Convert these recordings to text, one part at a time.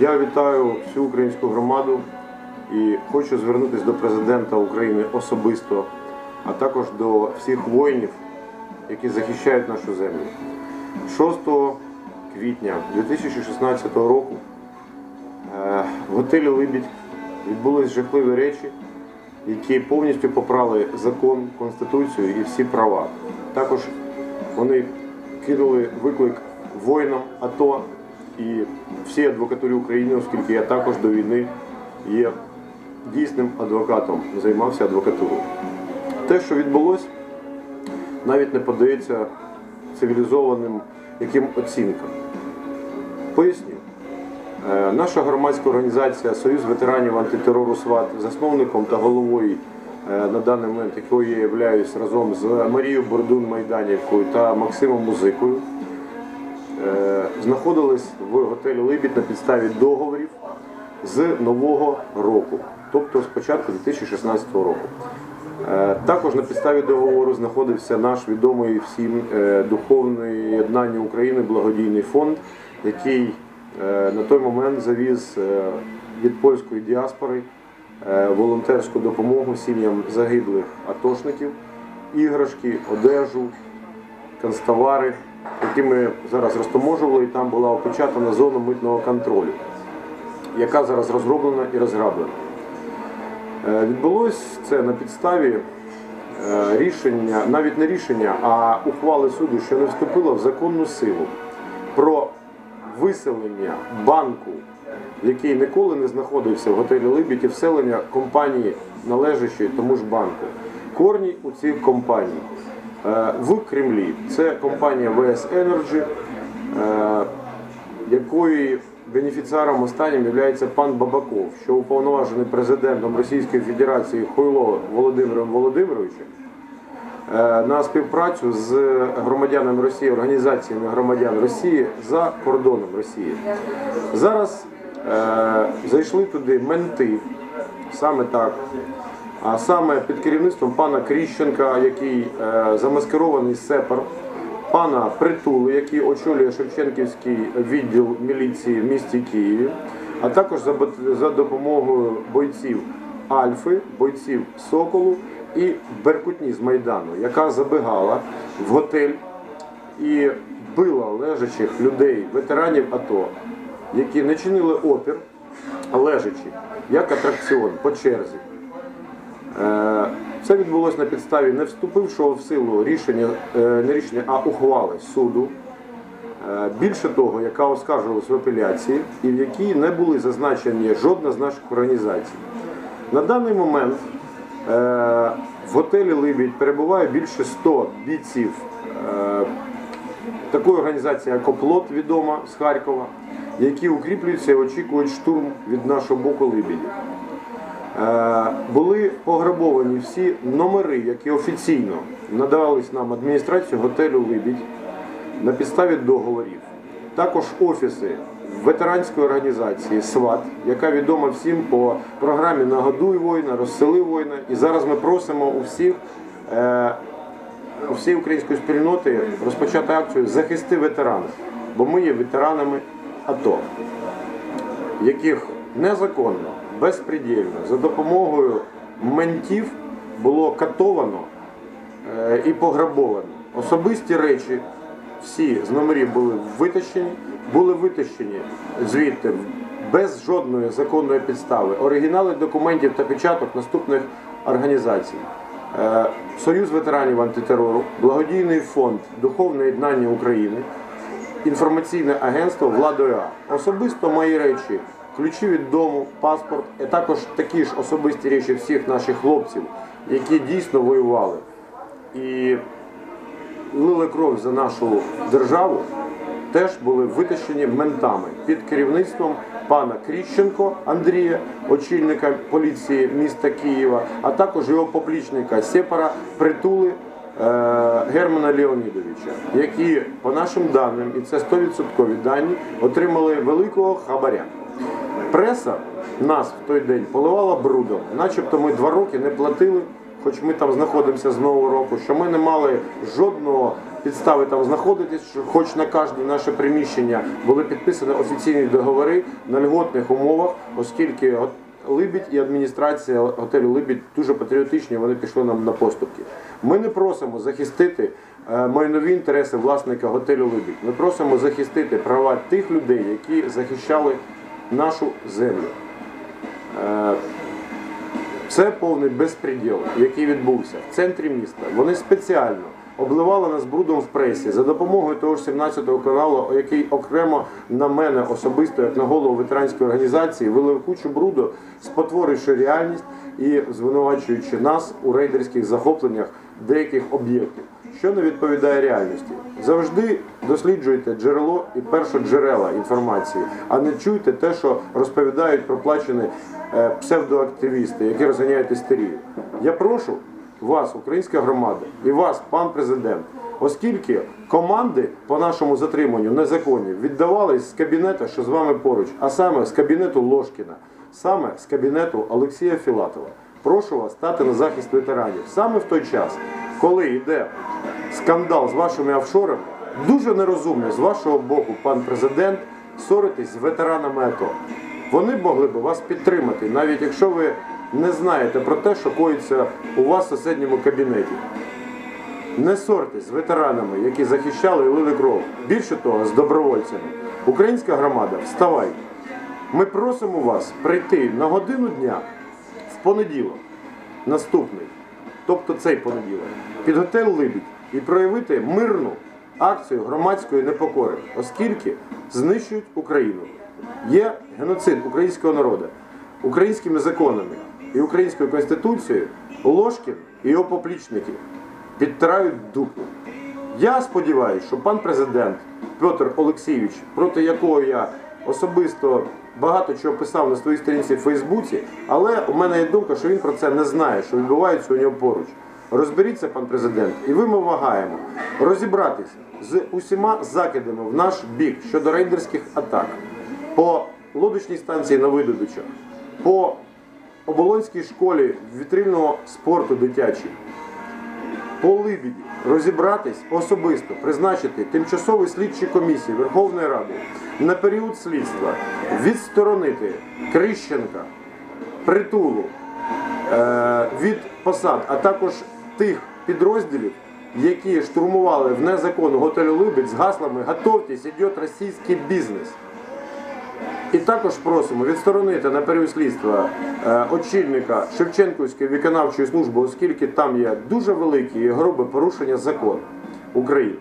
Я вітаю всю українську громаду і хочу звернутися до президента України особисто, а також до всіх воїнів, які захищають нашу землю. 6 квітня 2016 року е, в готелі Либідь відбулись жахливі речі, які повністю попрали закон, конституцію і всі права. Також вони кинули виклик воїнам АТО і всій адвокатурі України, оскільки я також до війни є дійсним адвокатом, займався адвокатурою. Те, що відбулося, навіть не подається цивілізованим яким оцінкам. Поясню. Е, Наша громадська організація Союз ветеранів антитерору СВАТ, засновником та головою е, на даний момент, якою я являюсь разом з Марією Бордун Майданівкою та Максимом Музикою, знаходились в готелі Либідь на підставі договорів з нового року, тобто з початку 2016 року. Е, Також на підставі договору знаходився наш відомий всім е, духовне єднання України благодійний фонд, який е, на той момент завіз від польської діаспори волонтерську допомогу сім'ям загиблих атошників, іграшки, одежу, канцтовари, які ми зараз розтоможували, і там була опечатана зона митного контролю, яка зараз розроблена і розграблена. Е, Відбулось це на підставі е, рішення, навіть не рішення, а ухвали суду, що не вступило в законну силу про виселення банку, який ніколи не знаходився в готелі Либідь, і вселення компанії, належащої тому ж банку. Корні у цих компаній е, в Кремлі. Це компанія VS Energy, е, якої бенефіціаром останнім є пан Бабаков, що уповноважений президентом Російської Федерації Хуйло Володимиром Володимировичем е, на співпрацю з громадянами Росії, організаціями громадян Росії за кордоном Росії. Зараз е, зайшли туди менти, саме так. А саме під керівництвом пана Кріщенка, який е, замаскирований сепар, пана Притули, який очолює Шевченківський відділ міліції в місті Києві, а також за, допомогою бойців Альфи, бойців Соколу і Беркутні з Майдану, яка забігала в готель і била лежачих людей, ветеранів АТО, які не чинили опір, лежачи, як атракціон по черзі. Е, Це відбулося на підставі не вступившого в силу рішення, е, не рішення, а ухвали суду. Е, Більше того, яка оскаржувалась в апеляції і в якій не були зазначені жодна з наших організацій. На даний момент в готелі Либідь перебуває більше 100 бійців такої організації, як Оплот, відома з Харкова, які укріплюються і очікують штурм від нашого боку Либіді. Е, були пограбовані всі номери, які офіційно надавались нам адміністрацією готелю Либідь на підставі договорів. Також офіси ветеранської організації СВАТ, яка відома всім по програмі Нагодуй воїна, розсели воїна. І зараз ми просимо у всіх. е, у всієї української спільноти розпочати акцію Захисти ветеранів, бо ми є ветеранами АТО яких незаконно, безпредельно, за допомогою ментів було катовано е, і пограбовано. Особисті речі всі з номерів були витащені, були витащені звідти без жодної законної підстави. Оригінали документів та печаток наступних організацій. Е, Союз ветеранів антитерору, благодійний фонд Духовне єднання України, інформаційне агентство Влада ОА. Особисто мої речі, ключі від дому, паспорт, а також такі ж особисті речі всіх наших хлопців, які дійсно воювали і лили кров за нашу державу, теж були витащені ментами під керівництвом пана Кріщенко Андрія, очільника поліції міста Києва, а також його поплічника Сепара Притули. е, Германа Леонідовича, які, по нашим даним, і це 100% дані, отримали великого хабаря. Преса нас в той день поливала брудом, начебто ми два роки не платили хоч ми там знаходимося з нового року, що ми не мали жодного підстави там знаходитись, що хоч на кожне наше приміщення були підписані офіційні договори на льготних умовах, оскільки Либідь і адміністрація готелю Либідь дуже патріотичні, вони пішли нам на поступки. Ми не просимо захистити е, майнові інтереси власника готелю Либідь. Ми просимо захистити права тих людей, які захищали нашу землю. Е, Це повний безпреділ, який відбувся в центрі міста. Вони спеціально обливали нас брудом в пресі за допомогою того ж 17-го каналу, який окремо на мене особисто, як на голову ветеранської організації, вилив кучу бруду, спотворивши реальність і звинувачуючи нас у рейдерських захопленнях деяких об'єктів, що не відповідає реальності. Завжди досліджуйте джерело і першоджерела інформації, а не чуйте те, що розповідають проплачені е, псевдоактивісти, які розганяють істерію. Я прошу вас, українська громада, і вас, пан президент, оскільки команди по нашому затриманню незаконні віддавались з кабінету, що з вами поруч, а саме з кабінету Ложкіна, саме з кабінету Олексія Філатова. Прошу вас стати на захист ветеранів саме в той час, коли йде скандал з вашими офшорами, дуже нерозумно з вашого боку, пан президент, ссоритись з ветеранами АТО. Вони могли б вас підтримати, навіть якщо ви не знаєте про те, що коїться у вас в сусідньому кабінеті. Не ссорьтесь з ветеранами, які захищали і лили кров. Більше того, з добровольцями. Українська громада, вставайте. Ми просимо вас прийти на годину дня в понеділок, наступний, тобто цей понеділок, під готель Либідь і проявити мирну акцію громадської непокори, оскільки знищують Україну. Є геноцид українського народу українськими законами і українською конституцією Ложкін і його поплічники підтирають дупу. Я сподіваюся, що пан президент Петр Олексійович, проти якого я особисто багато чого писав на своїй сторінці в Фейсбуці, але у мене є думка, що він про це не знає, що відбувається у нього поруч. Розберіться, пан президент, і ви ми вимагаємо розібратися з усіма закидами в наш бік щодо рейдерських атак по лодочній станції на видобичах, по оболонській школі вітрильного спорту дитячій, по Либіді розібратись особисто, призначити тимчасові слідчі комісії Верховної Ради на період слідства, відсторонити Крищенка, притулу е, від посад, а також тих підрозділів, які штурмували в незаконну готелю Либідь з гаслами «Готовтесь, іде російський бізнес». І також просимо відсторонити на період слідства е, очільника Шевченківської виконавчої служби, оскільки там є дуже великі і грубе порушення закону України.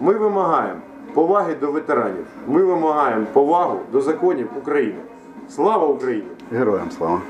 Ми вимагаємо поваги до ветеранів. Ми вимагаємо повагу до законів України. Слава Україні! Героям слава.